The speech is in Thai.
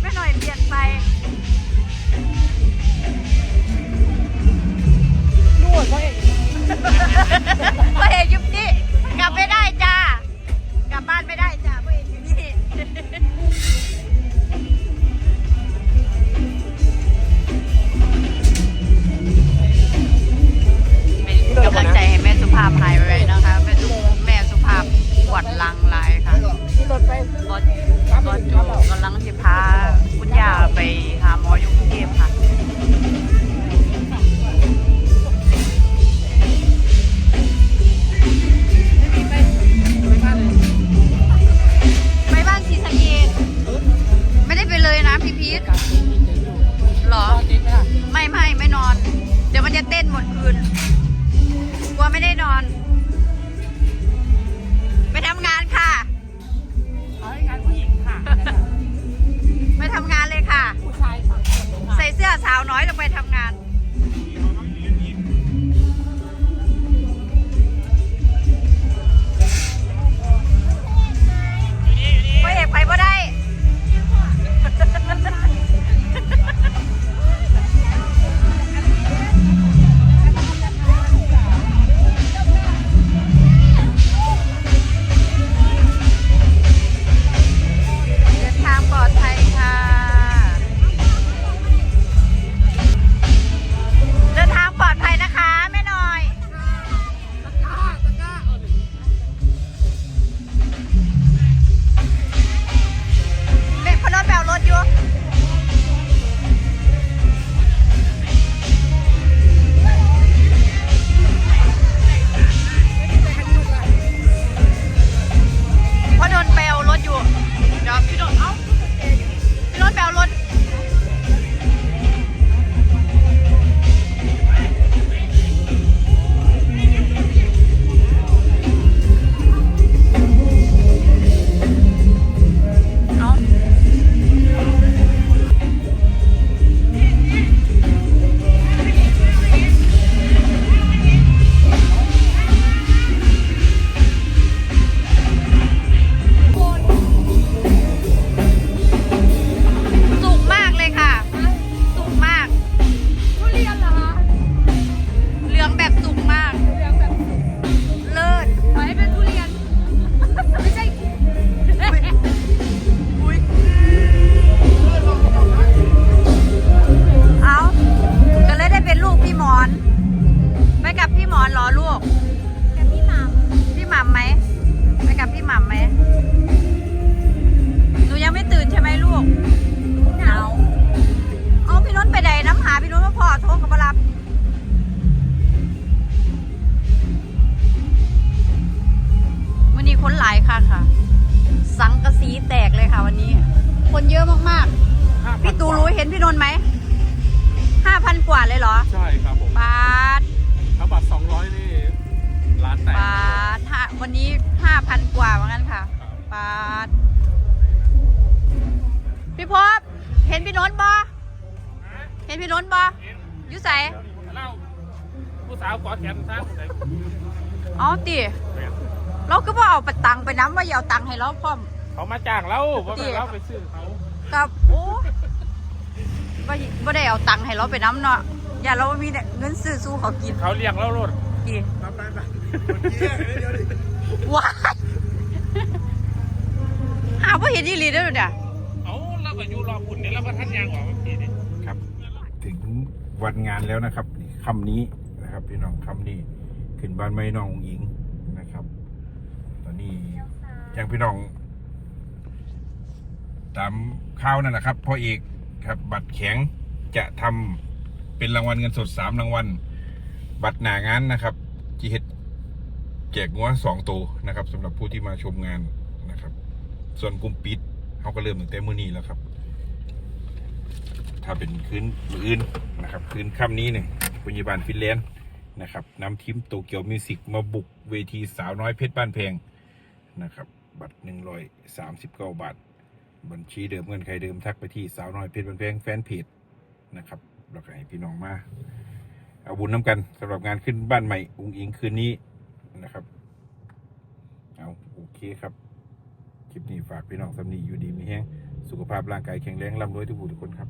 แม่หน่อยเปลี่ยนไป พี่ตูรู้เห็นพี่นนท์ไหมห้าพันกว่าเลยเหรอใช่ครับผมบาทถ้าบัตร200นี่ร้านแตกบาทห้าวันนี้ห้าพันกว่าเหมือนกันค่ะครับบาทพี่พบเห็นพี่นนท์บอเห็นพี่นนท์บออยู่ใส่เล่าผู้สาวกอดแขนท่านไหนเอาติเราก็บ่เอาไปตังค์ไปน้ำว่าอย่าเอาตังค์ให้เราพร้อมเขามาจ้างเราเพราะเราไปซื้อเขากับโอ้ บ่บ่ได้เอาตังค์ให้เราไปน้ำเนาะอย่าเรามีแต่เงินซื้อสู้เขากินเขาเลี้ยงเราโลดดีไปไปไปว้ายหาว่าเห็นอีหลีเด้อเนี่ยเอาเราก็อยู่รอคุณเนี่ยเราก็ท่านยางออกเมื่อกี้นี่ครับ ถึงวันงานแล้วนะครับนี่คำนี้นะครับพี่น้องคำนี้ขึ้นบ้านไม่น้องอุ๋งอิงนะครับ ตอนนี้อย่างพี่น้อง ตามข่าวนั่นนะครับพ่อเอก ครับ บัตรแข็งจะทำเป็นรางวัลเงินสดสามรางวัล บัตรหนางานนะครับจีเฮ็ดแจกงัวสองตัวนะครับสำหรับผู้ที่มาชมงานนะครับ ส่วนกลุ่มปิดเขาก็เริ่มตั้งแต่มื้อนี้แล้วครับ ถ้าเป็นคืนมื้ออื่นนะครับ คืนค่ำนี้เนี่ยพยาบาลฟินแลนด์นะครับนำทีมโตเกียวมิวสิกมาบุกเวทีสาวน้อยเพชรบ้านแพงนะครับ บัตรหนึ่งร้อยสามสิบเก้าบาท บัญชีเดิมเงินใครเดิมทักไปที่สาวน้อยเพชรบันเพงแฟนเพจนะครับเราก็ให้พี่น้องมา เอาบุญน้ำกันสำหรับงานขึ้นบ้านใหม่อุ้งอิงคืนนี้นะครับเอาโอเคครับ คลิปนี้ฝากพี่น้องสำนีอยู่ดีมีแห้งสุขภาพร่างกายแข็งแรงร่ำรวยทุกผู้ทุกคนครับ